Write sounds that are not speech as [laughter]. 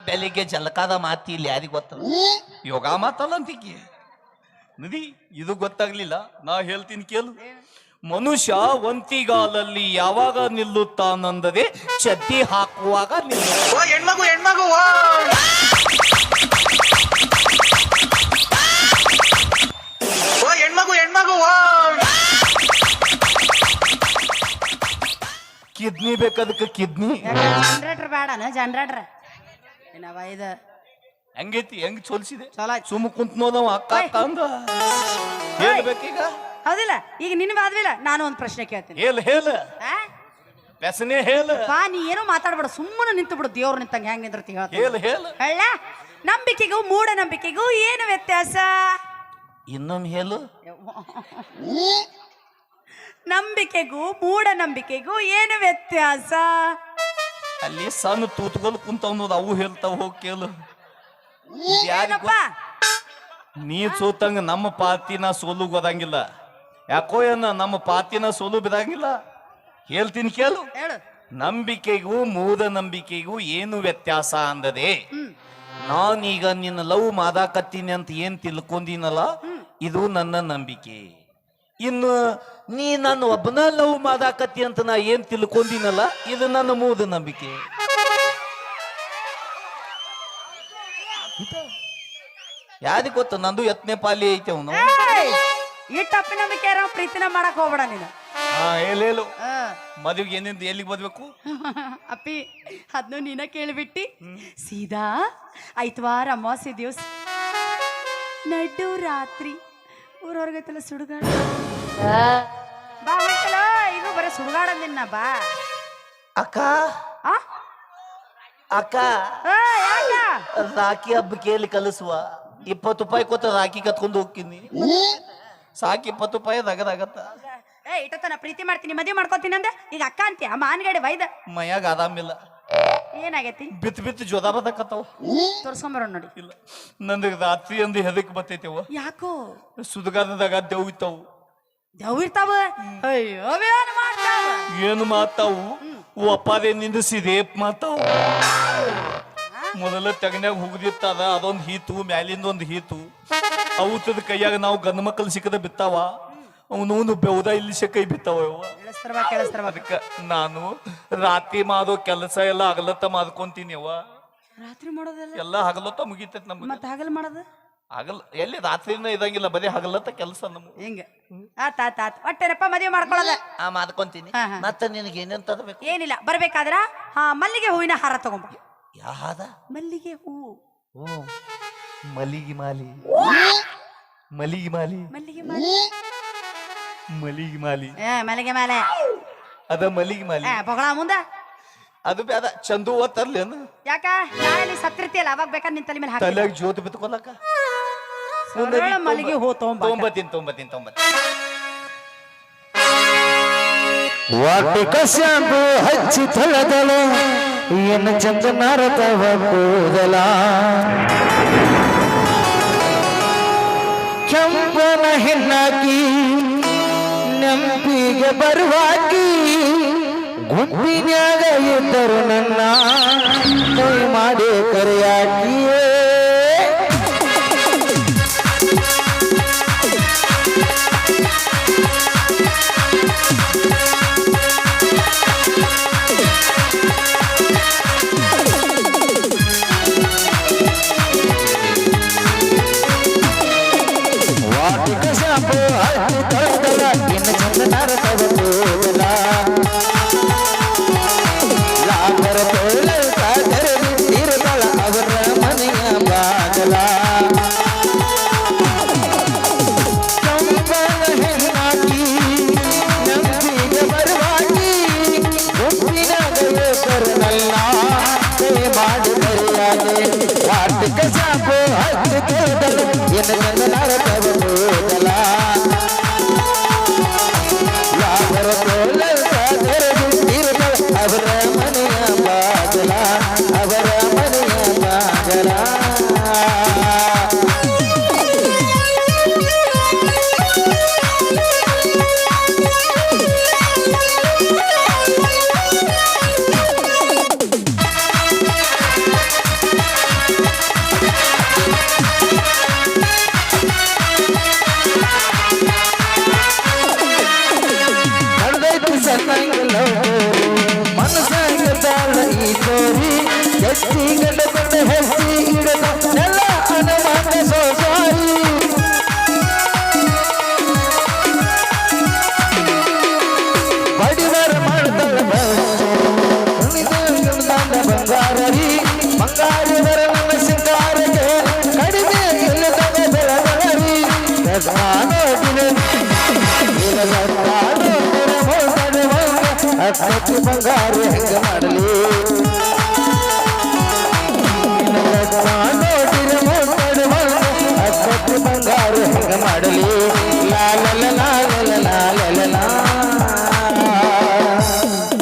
ಬೆಳಿಗ್ಗೆ ಜಲಕಾದ ಮಾತಿ ಇಲ್ಲಿ ಯಾರಿಗೆ ಗೊತ್ತಲ್ಲ? ಯೋಗ ಮಾತಲ್ಲ ಅಂತಿಕ್ಕಿ ನದಿ ಇದು ಗೊತ್ತಾಗ್ಲಿಲ್ಲ ನಾ ಹೇಳ್ತೀನಿ ಕೇಳು. ಮನುಷ್ಯ ಒಂತಿಗಾಲಲ್ಲಿ ಯಾವಾಗ ನಿಲ್ಲುತ್ತಾನಂದದೆ ಚಡ್ಡಿ ಹಾಕುವಾಗ ನಿಲ್ಲ ಓ ಹೆಣ್ಮಗು ಹೆಣ್ಮಗು ಓ! ಓ ಹೆಣ್ಮಗು ಹೆಣ್ಮಗು ಓ! ಕಿಡ್ನಿ ಬೇಕದಕ್ಕೆ ಕಿಡ್ನಿ? ಜನರೇಟರ್ ಬೇಡನ ಜನರೇಟರ್. ಹೆಂಗೈತಿ ಹೆಂಗ್ ಚೋಲ್ಸಿದೆ? ಚಲೋ ಆಯ್ತು. ಸುಮ್ಮ ಕುಂತ್ ನೋದವ ಅಕ್ಕ ಅಕ್ಕ ಅಂದ. ಹೌದಿಲ್ಲ ಈಗ ನಿನ್ನ ಬಾದ್ವಿಲ್ಲ ನಾನು ಒಂದು ಪ್ರಶ್ನೆ ಕೇಳ್ತೀನಿ. ಹೇಳ ಹೇಳ. ಆ? ವ್ಯಸನೆ ಹೇಳ. ಬಾ ನೀ ಏನೂ ಮಾತಾಡ್ಬೇಡ ಸುಮ್ಮನೆ ನಿಂತು ಬಿಡು ದೇವ್ರು ನಿಂತಂಗ ಹೆಂಗ್ ನಿಂದಿರ್ತಿ ಹೇಳ್ತೀನಿ. ಹೇಳ ಹೇಳ. ಹೇಳ ನಂಬಿಕೆಗೂ ಮೂಢನಂಬಿಕೆಗೂ ಏನು ವ್ಯತ್ಯಾಸ? ಇನ್ನೊಂದು ಹೇಳು. ನಂಬಿಕೆಗೂ ಮೂಢನಂಬಿಕೆಗೂ ಏನು ವ್ಯತ್ಯಾಸ? ಅಲ್ಲಿ ಸಣ್ಣ ತೂತ್ಗಳು ಕುಂತವ್ ನೋಡ್ ಅವು ಹೇಳ್ತಾವ ಹೋಗ್ ಕೇಳು. ಏನಪ್ಪ? ನೀ ಸೋತಂಗ ನಮ್ಮ ಪಾತಿನ ಸೋಲು ಗೊದಂಗಿಲ್ಲ. ಯಾಕೋ ಏನ ನಮ್ಮ ಪಾತಿನ ಸೋಲು ಬಿದಂಗಿಲ್ಲ? ಹೇಳ್ತೀನಿ ಕೇಳು. ನಂಬಿಕೆಗೂ ಮೂಢ ನಂಬಿಕೆಗೂ ಏನು ವ್ಯತ್ಯಾಸ ಅಂದದೆ? ನಾನೀಗ ನಿನ್ನ ಲವ್ ಮಾದಾಕತ್ತೀನಿ ಅಂತ ಏನ್ ತಿಳ್ಕೊಂಡಿನಲ್ಲ? ಇದು ನನ್ನ ನಂಬಿಕೆ. ಇನ್ನು ನೀ ನನ್ನ ಒಬ್ಬನ ಲವ್ ಮಾದಾಕತಿ ಅಂತ ನಾ ಏನ್ ತಿಳ್ಕೊಂಡಿನಲ್ಲ ಇದು ನನ್ನ ಮೂದ ನಂಬಿಕೆ. ಯಾದಿ ಗೊತ್ತ? ನಂದು ಯತ್ನೆ ಪಾಲಿ ಐತೆ ಅವನು! ಈ ತಪ್ಪಿ ನಂಬಿಕೆ ಪ್ರೀತಿನ ಮಾಡಕ್ ಹೋಗ್ಬೇಡ ನೀನು. ಹೇಳು. ಮದುವೆಗೆ ಏನಿಂದ ಎಲ್ಲಿಗೆ ಬದ್ಬೇಕು [laughs] ಅಪ್ಪಿ ಅದನ್ನು ನೀನ ಕೇಳಿಬಿಟ್ಟಿ. ಸೀದಾ ಐತ್ವಾರ ಅಮಾವಾಸ್ಯ ದಿವಸ. ನಡು ರಾತ್ರಿ. ಊರವ್ರಿಗೈತಲ್ಲ ಸುಡುಗಾಡ ಬಾ ಹೋಯ್ತಲ್ಲ ಇದು ಬರೀ ಸುಡುಗಾಡ ನಿನ್ನ ಬಾ. ಅಕ್ಕ. ಆ? ಅಕ್ಕ. ಆ, ಯಾಕ? ರಾಖಿ ಹಬ್ಬ ಕೇಳಿ ಕಲಿಸುವ? ಇಪ್ಪತ್ತು ರೂಪಾಯಿ ಕೊತ್ತ ರಾಖಿ ಕತ್ಕೊಂಡು ಹೋಗ್ತೀನಿ. ಸಾಕು ಇಪ್ಪತ್ತು ರೂಪಾಯಿ ದಗದಾಗತ್ತ ಏ ಇಟ್ಟತನ ಪ್ರೀತಿ ಮಾಡ್ತೀನಿ ಮದುವೆ ಮಾಡ್ಕೊತೀನಿ ಅಂದೆ. ಈಗ ಅಕ್ಕ ಅಂತೀಯ? ಮಾನ್ಗಡೆ ವೈದ ಮೈಯಾಗ ಆರಾಮಿಲ್ಲ. ಏನಾಗೈತಿ? ಬಿತ್ತು ಬಿತ್ತು ಜ್ವರ ಬದಕತ್ತವ. ತೋರ್ಸ್ಕೊಂಬರೋಣ ನೋಡಿ. ಇಲ್ಲ. ನಂದು ರಾತ್ರಿ ಅಂದು ಹೆದಕ್ ಬತ್ತೈತೆವ ಯಾಕೋ? ಸುದಗಾರದಾಗ ದೇವ್ ಇತ್ತಾವು. ದವ್ ಇರ್ತಾವ? ಅಯ್ಯೋ ಅವೇನ್ ಮಾಡ್ತಾವ? ಏನು ಮಾತಾವು? ಒಪ್ಪಾದೆ ಮಾತಾವು. ಮೊದಲ ತೆಗನ್ಯಾಗ ಹುಗ್ದಿತ್ತದ ಅದೊಂದು ಹೀತು ಮ್ಯಾಲಿಂದ ಒಂದು ಹೀತು. ಅವುತದ ಕೈಯಾಗ ನಾವು ಗಂಡು ಮಕ್ಕಳು ಸಿಕ್ಕದ ಬಿತ್ತಾವ. ಅವನು ಬೆವದ ಇಲ್ಲಿ ಕೈ ಬಿತ್ತವ ಯವ್ವ. ಕೇಳಿಸ್ತಾರ ಕೇಳಿಸ್ತಾರ ಅದಕ್ಕ ನಾನು ರಾತ್ರಿ ಮಾಡೋ ಕೆಲಸ ಎಲ್ಲ ಹಗಲತ್ತ ಮಾಡ್ಕೊಂತೀನಿ ಅವ್ವ ರಾತ್ರಿ ಮಾಡೋದಲ್ಲ? ಎಲ್ಲ ಹಗಲತ್ತ ಮುಗಿತೈತಿ ನಮ್ಗೆ. ಮತ್ತೆ ಹಗಲ್ ಮಾಡೋದು? ಹಗಲ್ ಎಲ್ಲಿ ರಾತ್ರಿನ ಇದಂಗಿಲ್ಲ ಬರೀ ಹಗಲತ್ತ ಕೆಲಸ ನಮ್ಗೆ. ಹಿಂಗೆ. ಆತ ಆತ ಆತ. ಒಟ್ಟೇನಪ್ಪ ಮದುವೆ ಮಾಡ್ಕೊಳ್ಳೋದ ಆ ಮಾಡ್ಕೊಂತೀನಿ. ಹಾ, ಹಾ. ಮತ್ತೆ ನಿನಗೆ ಏನೇನ್ ತರಬೇಕು? ಏನಿಲ್ಲ ಬರ್ಬೇಕಾದ್ರ ಹಾ ಮಲ್ಲಿಗೆ ಹೂವಿನ ಹಾರ ತಗೊಂಬ. ಯಾದ ಮಲ್ಲಿಗೆ ಹೂ. ಓ ಮಲ್ಲಿಗೆ ಮಾಲಿ. ಮಲ್ಲಿಗೆ ಮಾಲಿ. ಮಲ್ಲಿಗೆ ಮಾಲೆ. ಮಲಿಗಿ ಮಾಲಿ. ಏ ಮಲ್ಲಿಗೆ ಮಾಲೆ. ಅದ ಮಲಿಗೆ ಮಾಲಿ. ಏ ಬೊಗಳ ಮುಂದ. ಅದು ಅದ ಚಂದು ಅಂದ ಯಾಕ? ನಾಳೆ ಸತ್ತಿರ್ತಿಯಲ್ಲ ಅವಾಗ ಬೇಕಾದ್ರೆ ನಿನ್ ತಲೆ ಮೇಲೆ ಹಾಕಿ ತಲೆಗೆ ಜ್ಯೋತಿ ಬಿತ್ಕೊಲಕ ಸರಳ ಮಲ್ಲಿಗೆ ಹೂ ತಗೊಂಬ ತೊಂಬತ್ತಿನ ತೊಂಬತ್ತಿನ ತೊಂಬತ್ತೀನಿ. ವಾಟಿಕ ಶಾಂಪು ಹಚ್ಚಿ ತೊಳೆದಳು ಏನು ಚಂದ ನಾರತವ ಕೂದಲ. ಕೆಂಪನ ಹೆಣ್ಣಾಕಿ ಗುಂಪಿನ್ಯಾಗ ಇದ್ದರು ನನ್ನ ವಾಟಿಕ ಶಾಂಪು ಹಚ್ಚಿ ತೊಳೆದಳ ಇನ್ನು ಚಂದ ನಾರತವ ಕೂದಲ ಲಾಭರ ತೊಳೆದ ತೆರೆದಿಟ್ಟಿರುತ್ತಳ ಅವರ ಮನೆಯ ಬಾಗಲ ಕಂಬಳ ಹೆಣ್ಣಾಕಿ ನಂಬಿಗೆ ಬರುವಾಗಿ ತೊಳೆದಳು ಇನ್ನು ಚಂದ ನಾರತವ ಕೂದಲ ಬಂಗಾರ ಹೆಂಗ ಮಾಡಲಿ? ನೋಡಿರ ಹೆಂಗ ಮಾಡಲಿ? ಲಾಲ